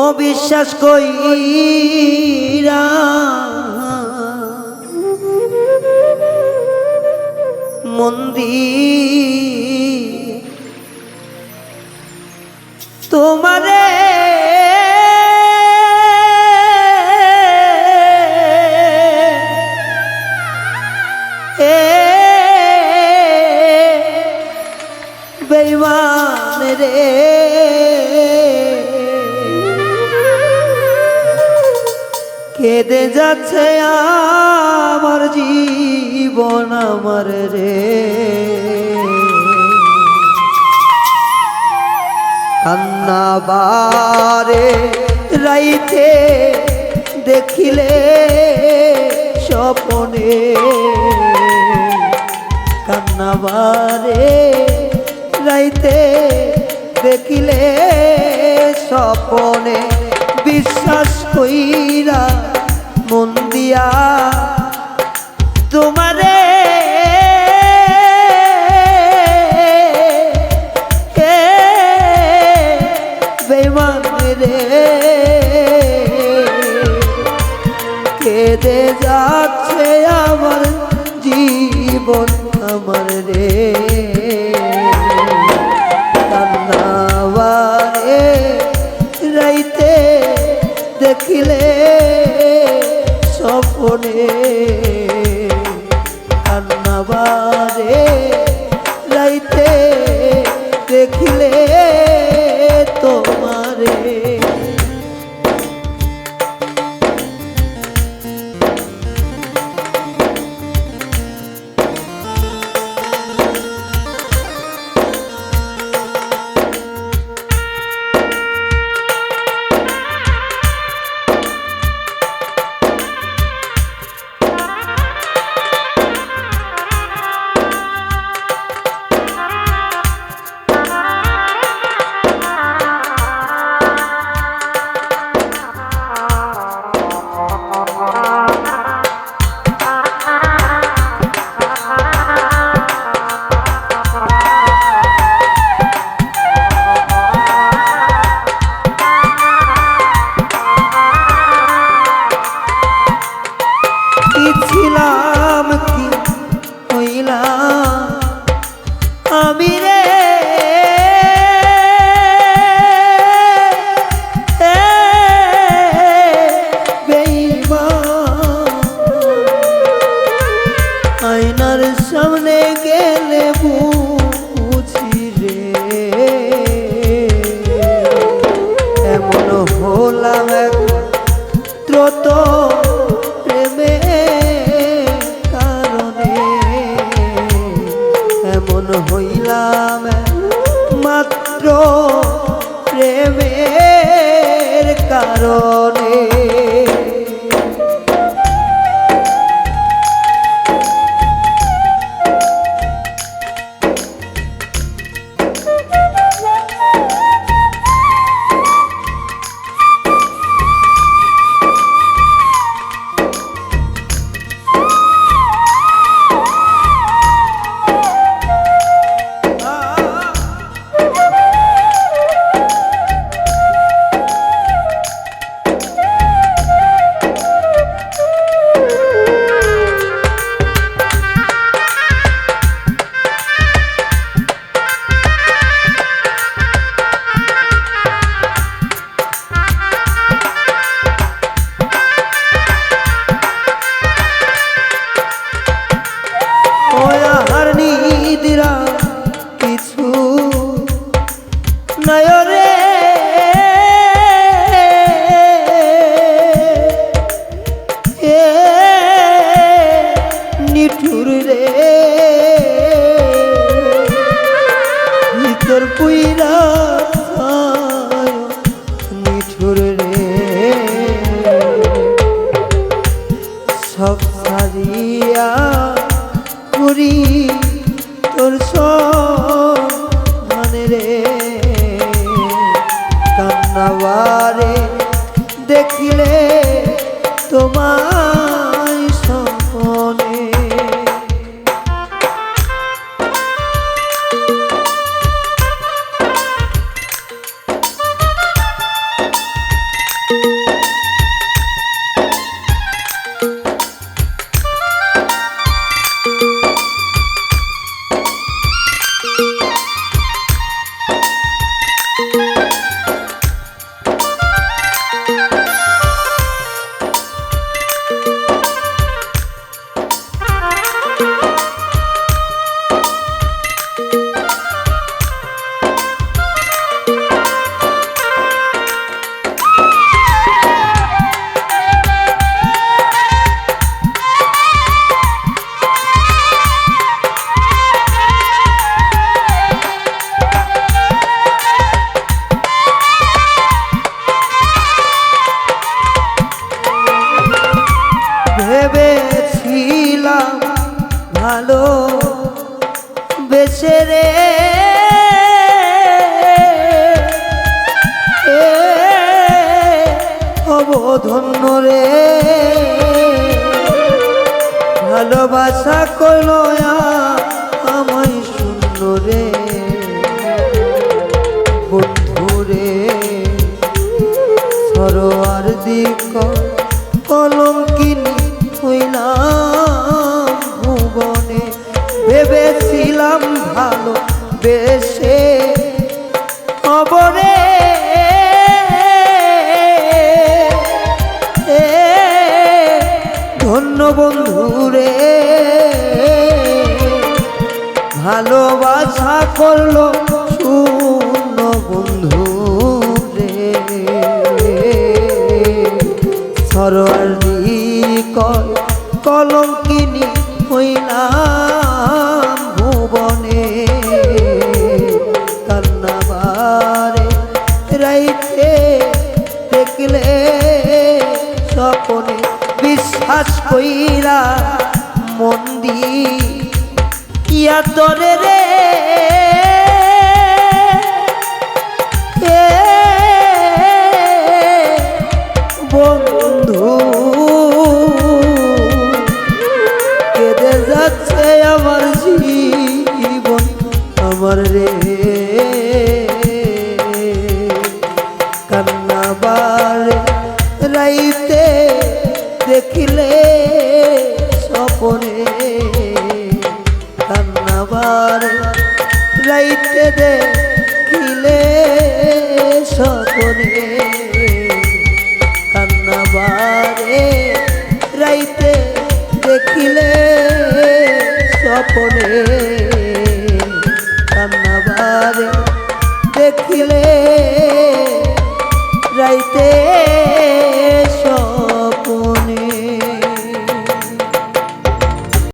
অবিশ্বাস কইরা মন্দির তোমারে কেঁদে যাচ্ছে আমার জীবন আমার রে। কান্না বারে রাইতে দেখিলে স্বপনে। কান্না বারে রাইতে দেখিলে স্বপনে। বিশ্বাস কইরা মন দিয়া তোমারে কেঁদে যাচ্ছে আমার জীবন আমার রে। কান্নাবারে রাইতে দেখিলে স্বপনে কান্নাবারে প্রেমে কারণে এমন হইলাম মাত্র প্রেমের কারণে। এ নিঠুর রে। ভিতর পুইরা নিঠুর রে। সব সারিয়া করি তোর মানে রে। কান্নাবারে দেখিলে তোমায় দেশে রে। অবধন্য রে। ভালোবাসা কলয়া আমায় শূন্য রে। বন্ধু রে সরোয়ার দিক ভেবেছিলাম ভালো বেশে অবরে। ধন্য বন্ধু রে ভালোবাসা করল শূন্য বন্ধু রে সরোয়ার কল কলম তরে রে। বন্ধু কেঁদে যাচ্ছে আমার জীবন আমার রে। কান্নাবার রাইতে দেখিলে স্বপনে। কান্নাবার রাইতে দেখিলে স্বপনে কান্নাবারে রাইতে দেখিলে স্বপনে কান্নাবারে দেখিলে রাইতে